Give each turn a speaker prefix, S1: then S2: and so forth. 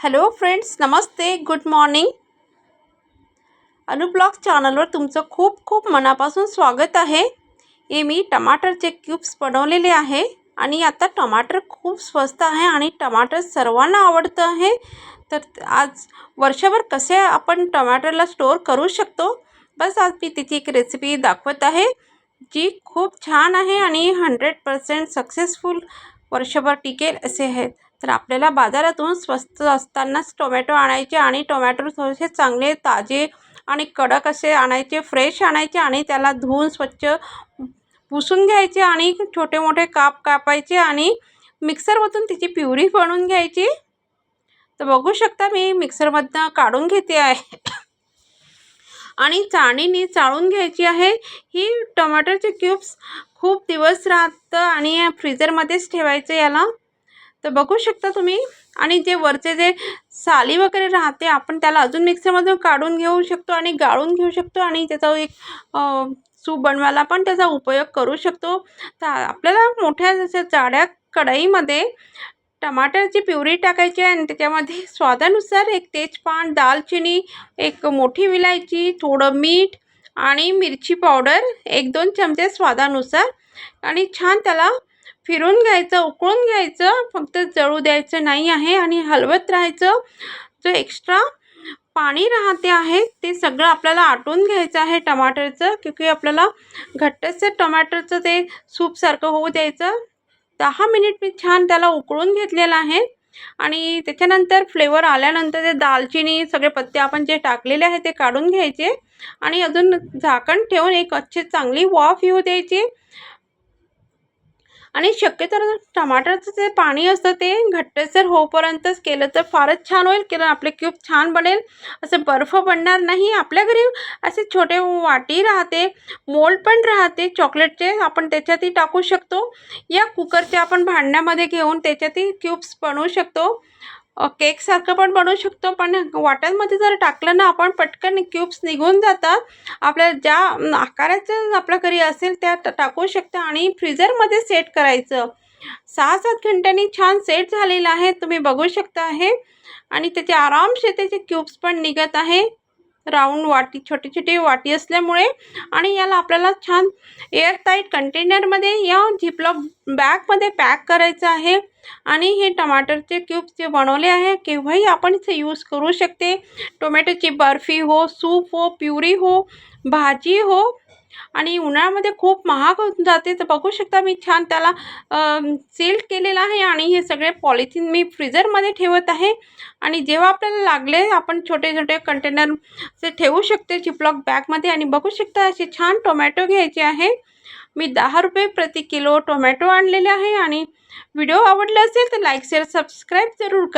S1: Hello friends नमस्ते good morning अनुब्लॉग चॅनलवर तुमचं खूप खूप मनापासून स्वागत आहे. हे मी टमाटरचे क्यूब्स बनवलेले आहे आणि आता टमाटर खूप स्वस्त आहे आणि टमाटर सर्वांना आवडतं आहे. तर आज वर्षभर कसे आपण टमाटरला स्टोअर करू शकतो? बस आज मी तिची एक रेसिपी दाखवत आहे जी खूप छान आहे आणि हंड्रेड पर्सेंट सक्सेसफुल वर्षभर टिकेल असे आहेत तर आपल्याला बाजारातून स्वस्त असतानाच टोमॅटो आणायचे आणि टोमॅटो थोडेसे चांगले ताजे आणि कडक असे आणायचे फ्रेश आणायचे आणि त्याला धुवून स्वच्छ पुसून घ्यायचे आणि छोटे मोठे काप कापायचे आणि मिक्सरमधून त्याची प्युरी बनवून घ्यायची. तर बघू शकता मी मिक्सरमधनं काढून घेते आहे. आणि चाळणीने चाळून घ्यायची आहे. ही टोमॅटोचे क्यूब्स खूप दिवस राहतं आणि फ्रीजरमध्येच ठेवायचं याला. तर बघू शकता तुम्ही. आणि जे वरचे जे साली वगैरे राहते आपण त्याला अजून मिक्सरमधून काढून घेऊ शकतो आणि गाळून घेऊ शकतो आणि त्याचा एक सूप बनवायला पण त्याचा उपयोग करू शकतो. तर आपल्याला मोठ्या जशा जाड्या कढईमध्ये टमाटरची प्युरी टाकायची आहे आणि त्याच्यामध्ये स्वादानुसार एक तेजपान दालचिनी एक मोठी विलायची थोडं मीठ आणि मिरची पावडर एक दोन चमचे स्वादानुसार. आणि छान त्याला फिरून घ्यायचं उकळून घ्यायचं फक्त जळू द्यायचं नाही आहे आणि हलवत राहायचं. जो एक्स्ट्रा पाणी राहते आहे ते सगळं आपल्याला आटून घ्यायचं आहे टमाटरचं क्योंकि आपल्याला घट्टसं टमाटरचं ते सूपसारखं होऊ द्यायचं. दहा मिनिट मी छान त्याला उकळून घेतलेलं आहे आणि त्याच्यानंतर फ्लेवर आल्यानंतर ते दालचिनी सगळे पत्ते आपण जे टाकलेले आहे ते काढून घ्यायचे आणि अजून झाकण ठेवून एक अच्छे चांगली वाफ येऊ द्यायची. आणि शक्यतो टमाटरचं जे पाणी असतं ते घट्टसर होईपर्यंतच केलं तर फारच छान होईल कारण आपले क्यूब छान बनेल. असं बर्फ बनणार नाही आपल्या घरी असे छोटे वाटी राहते मोल्ड पण राहते चॉकलेटचे आपण त्याच्यातही टाकू शकतो. या कुकरच्या आपण भांड्यामध्ये घेऊन त्याच्यातही क्यूब्स बनवू शकतो. केकसारखं पण बनवू शकतो. पण वाट्यांमध्ये जर टाकलं ना आपण पटकन क्यूब्स निघून जातात. आपल्या ज्या आकाराचं आपल्या घरी असेल त्या टाकू शकतो आणि फ्रीजरमध्ये सेट करायचं. सहा सात घंट्यांनी छान सेट झालेलं आहे. तुम्ही बघू शकता आहे आणि त्याचे आरामसे त्याचे क्यूब्स पण निघत आहे. राऊंड वाटी छोटी छोटी वाटी असल्यामुळे. आणि याला आपल्याला छान एअरटाईट कंटेनरमध्ये या झिपलॉक बॅगमध्ये पॅक करायचं आहे. आणि हे टमाटरचे क्यूब्स जे बनवले आहे केव्हाही आपण इथे यूज करू शकते. टोमॅटोची बर्फी हो सूप हो प्युरी हो भाजी हो. आणि उन्हाळ्यामध्ये खूप महाग होऊन जाते. तर बघू शकता मी छान त्याला सील केलेलं आहे आणि हे सगळे पॉलिथिन मी फ्रीजरमध्ये ठेवत आहे. आणि जेव्हा आपल्याला लागले आपण छोटे छोटे कंटेनर ठेवू शकते चिपलॉक बॅगमध्ये. आणि बघू शकता असे छान टोमॅटो घ्यायचे आहे. मी दहा रुपये प्रति किलो टोमॅटो आणलेले आहे आणि व्हिडिओ आवडला असेल तर लाईक शेअर सबस्क्राईब जरूर करा.